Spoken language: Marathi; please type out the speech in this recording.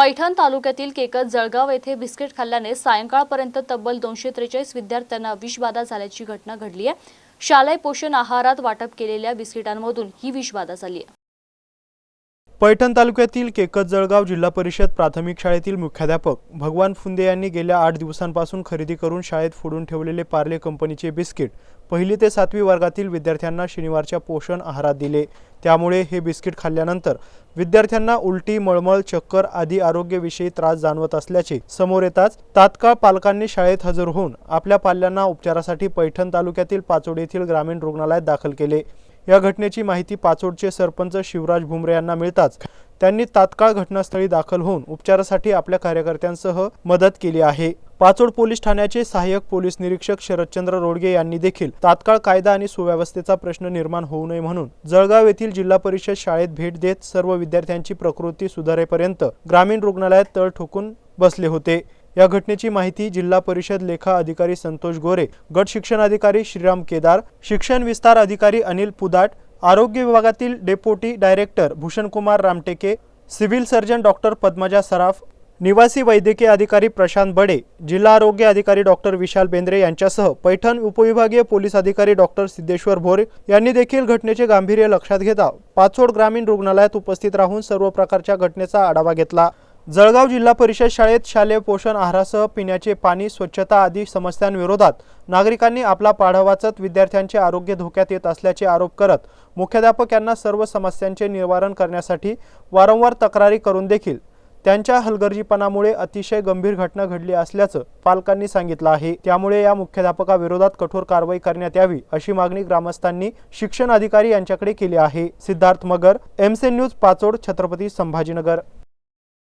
पैठण तालुक्यातील केकत जळगाव येथे बिस्किट खाल्ल्याने सायंकाळपर्यंत तब्बल दोनशे त्रेचाळीस विद्यार्थ्यांना विषबाधा झाल्याची घटना घडली आहे. शालेय पोषण आहारात वाटप केलेल्या बिस्किटांमधून ही विषबाधा झाली आहे. पैठण तालुक्यातील केकत जळगाव जिल्हा परिषद प्राथमिक शाळेतील मुख्याध्यापक भगवान फुंदे यांनी गेल्या आठ दिवसांपासून खरेदी करून शाळेत फोडून ठेवलेले पार्ले कंपनीचे बिस्किट पहिली ते सातवी वर्गातील विद्यार्थ्यांना शनिवारच्या पोषण आहारात दिले. त्यामुळे हे बिस्किट खाल्ल्यानंतर विद्यार्थ्यांना उलटी मळमळ चक्कर आदी आरोग्यविषयी त्रास जाणवत असल्याचे समोर येताच तात्काळ पालकांनी शाळेत हजर होऊन आपल्या पाल्यांना उपचारासाठी पैठण तालुक्यातील पाचोड येथील ग्रामीण रुग्णालयात दाखल केले. या घटनेची माहिती पाचोडचे सरपंच शिवराज भुमरे यांना मिळताच त्यांनी तात्काळ घटनास्थळी दाखल होऊन उपचारासाठी आपल्या कार्यकर्त्यांसह मदत केली आहे. पाचोड पोलीस ठाण्याचे सहाय्यक पोलीस निरीक्षक शरदचंद्र रोडगे यांनी देखील तात्काळ कायदा आणि सुव्यवस्थेचा प्रश्न निर्माण होऊ नये म्हणून जळगाव येथील जिल्हा परिषद शाळेत भेट देत सर्व विद्यार्थ्यांची प्रकृती सुधारेपर्यंत ग्रामीण रुग्णालयात तळ ठोकून बसले होते. या घटनेची माहिती जिल्हा परिषद लेखा अधिकारी संतोष गोरे गट शिक्षण अधिकारी श्रीराम केदार शिक्षण विस्तार अधिकारी अनिल पुदाट आरोग्य विभागातील deputy director Bhushankumar Ramteke civil surgeon doctor Padmaja Saraf निवासी वैद्यकीय अधिकारी प्रशांत बडे जिल्हा आरोग्य अधिकारी डॉक्टर विशाल बेंद्रे यांच्यासह पैठण उपविभागीय पोलीस अधिकारी डॉक्टर सिद्धेश्वर भोरे यांनी देखील घटनेचे गांभीर्य लक्षात घेता पाचोड ग्रामीण रुग्णालयात उपस्थित राहून सर्व प्रकारच्या घटनेचा आढावा घेतला. जळगाव जिल्हा परिषद शाळेत शालेय पोषण आहारासह पिण्याचे पाणी स्वच्छता आदी समस्यांविरोधात नागरिकांनी आपला पाढा वाचत विद्यार्थ्यांचे आरोग्य धोक्यात येत असल्याचे आरोप करत मुख्याध्यापक यांना सर्व समस्यांचे निवारण करण्यासाठी वारंवार तक्रारी करून देखील त्यांच्या हलगर्जीपणामुळे अतिशय गंभीर घटना घडली असल्याचं पालकांनी सांगितलं आहे. त्यामुळे या मुख्याध्यापकाविरोधात कठोर कारवाई करण्यात यावी अशी मागणी ग्रामस्थांनी शिक्षण अधिकारी यांच्याकडे केली आहे. सिद्धार्थ मगर एमसे न्यूज पाचोड छत्रपती संभाजीनगर.